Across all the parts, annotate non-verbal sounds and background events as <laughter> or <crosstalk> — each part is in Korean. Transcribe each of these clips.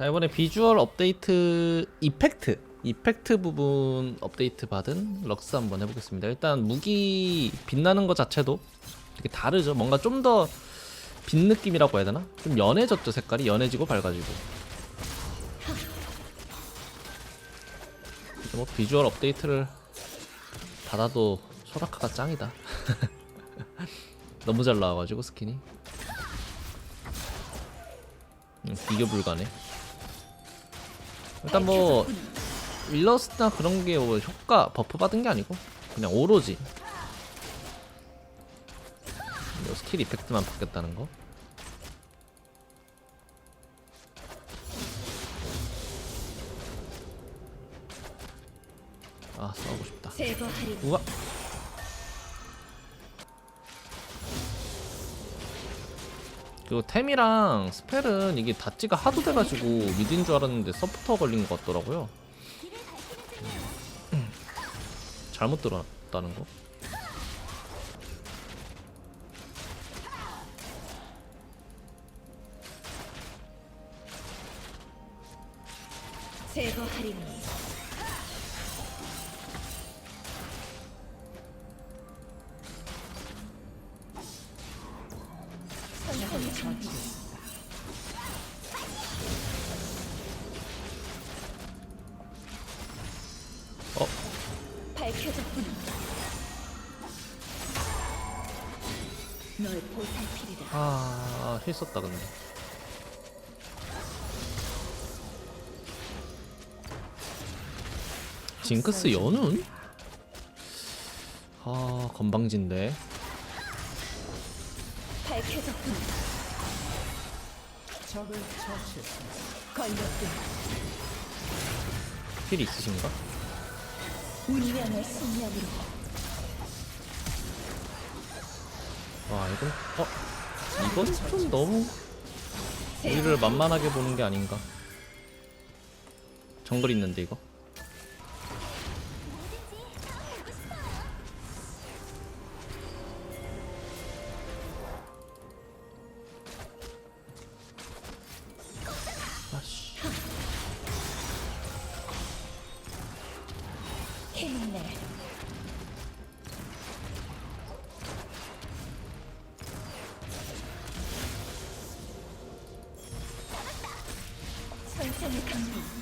자 이번에 비주얼 업데이트 이펙트 이펙트 부분 업데이트 받은 럭스 한번 해보겠습니다. 일단 무기 빛나는 것 자체도 되게 다르죠. 뭔가 좀 더 빛 느낌이라고 해야 되나? 좀 연해졌죠 색깔이? 연해지고 밝아지고. 뭐 비주얼 업데이트를 받아도 소라카가 짱이다. <laughs> 너무 잘 나와가지고 스킨이. 음, 비교 불가네 일단 뭐 일러스트나 그런 게 뭐 효과 버프 받은 게 아니고 그냥 오로지 뭐 스킬 이펙트만 바뀌었다는 거. 아 싸우고 싶다. 우와. 그리고 템이랑 스펠은 이게 닷지가 하도 돼가지고 미드인 줄 알았는데 서포터 걸린 것 같더라고요. 음. 잘못 들어왔다는 거. 아, 실썼다 근데. 징크스 연운? 아, 건방진데. 걸렸구나 필이 있으신가? 운명의 승력으로 와, 이건 어? 이건 좀 너무 우리를 만만하게 보는 게 아닌가. 정글 있는데 이거. 힘내 선생의 강림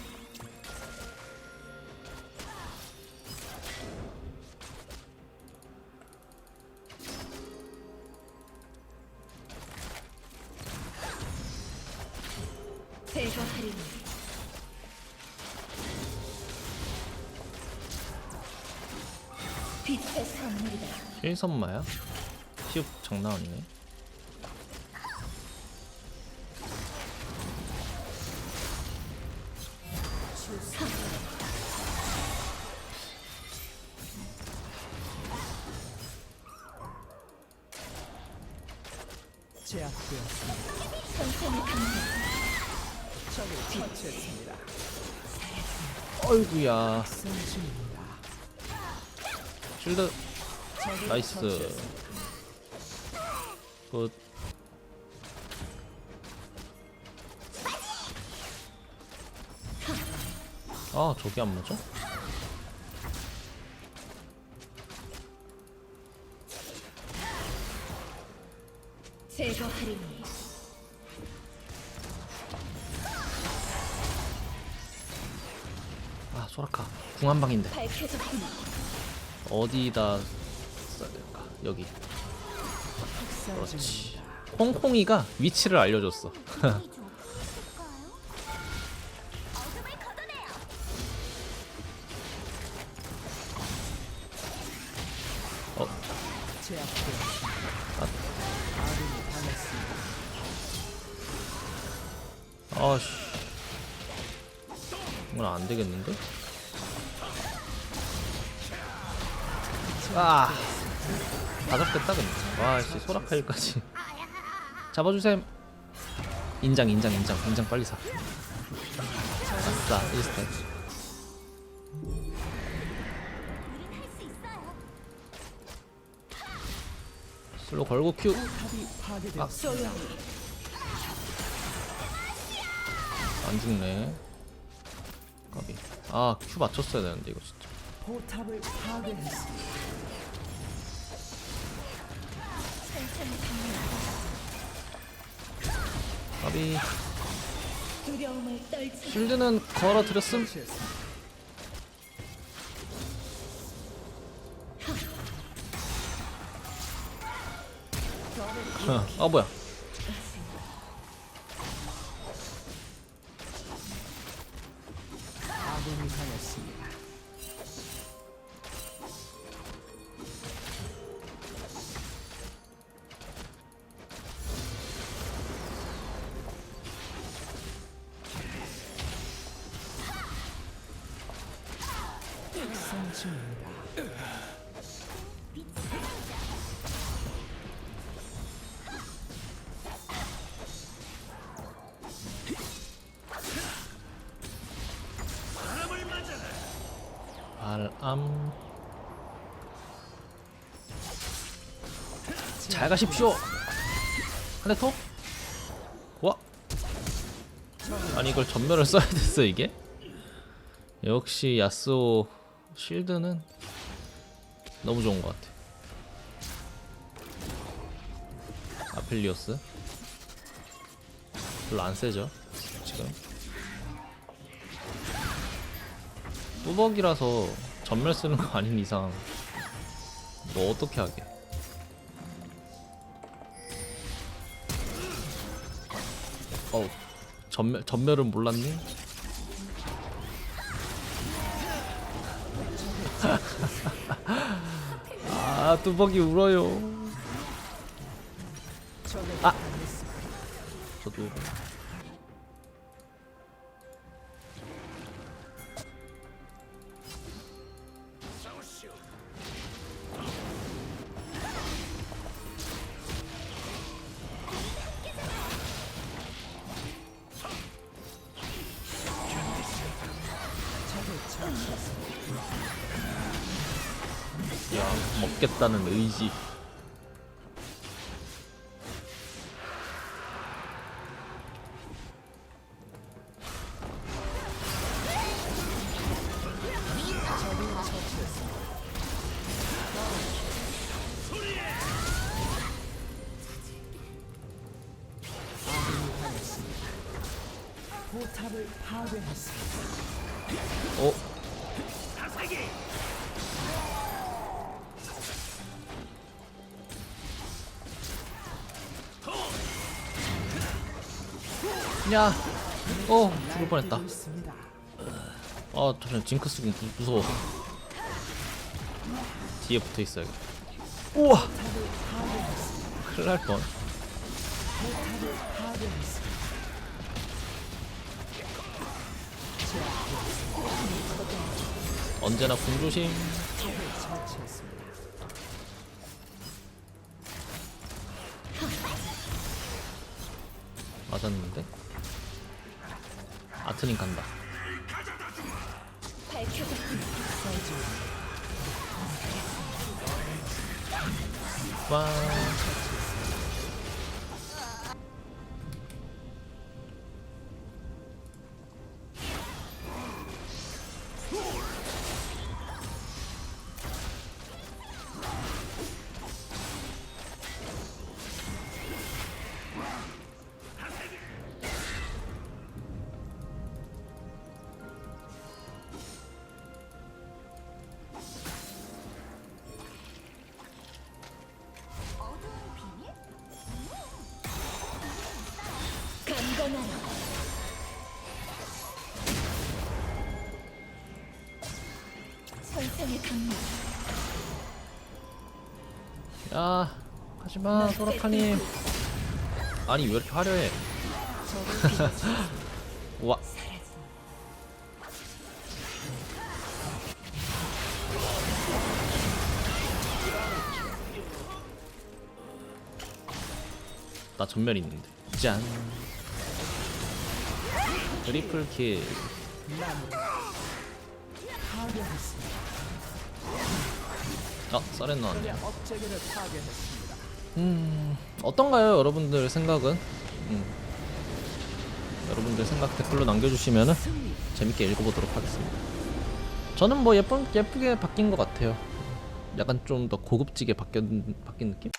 실선마야? 시업 장난 아니네. 어이구야. 적을 나이스. 굿. 아 저기 안 맞아? 제거하리니 아 소라카 궁 한 방인데 밝혀졌구나 어디다 써야 될까? 여기. 그렇지. 콩콩이가 위치를 알려줬어. <laughs> 어. 아. 아씨, 이건 안 되겠는데? 아, 다 잡겠다 근데. 와, 씨 소라카일까지. <laughs> 잡아주셈. 인장, 인장, 인장, 인장 빨리 사. 아싸, 1스택. 슬로 걸고 큐. 소용이 안 죽네. 까비. 아, 큐 맞췄어야 되는데, 이거 진짜. 까비. 실드는 걸어드렸음. 어, 아, 뭐야. 아군이 당했습니다. 성중입니다. 발암. 잘 가십시오. 한대 더. 와. 아니 이걸 전멸을 써야 됐어 이게? 역시 야스오 실드는 너무 좋은 것 같아. 아펠리오스 별로 안 세죠 지금. 뚜벅이라서 전멸 쓰는 거 아닌 이상 너 어떻게 하게? 어우 전멸 전멸은 몰랐니? 아 뚜벅이 울어요. 아 저도 먹겠다는 의지. 어? 야, 어 죽을 뻔했다. 아 잠시만 군 무- 무서워. 뒤에 붙어 있어야겠다. 우와, 큰일 날 뻔. 언제나 궁 조심. 처치했습니다. 맞았는데. 아트님 간다. 와. 야, 하지마, 소라카님. 아니 왜 이렇게 화려해? 와, 나 전멸 있는데. 짠. 트리플 킬. 아, 썰엔 나왔네. 음, 어떤가요, 여러분들 생각은? 음. 여러분들 생각 댓글로 남겨주시면은 재밌게 읽어보도록 하겠습니다. 저는 뭐 예쁜 예쁘게 바뀐 것 같아요. 약간 좀 더 고급지게 바뀐 바뀐 느낌?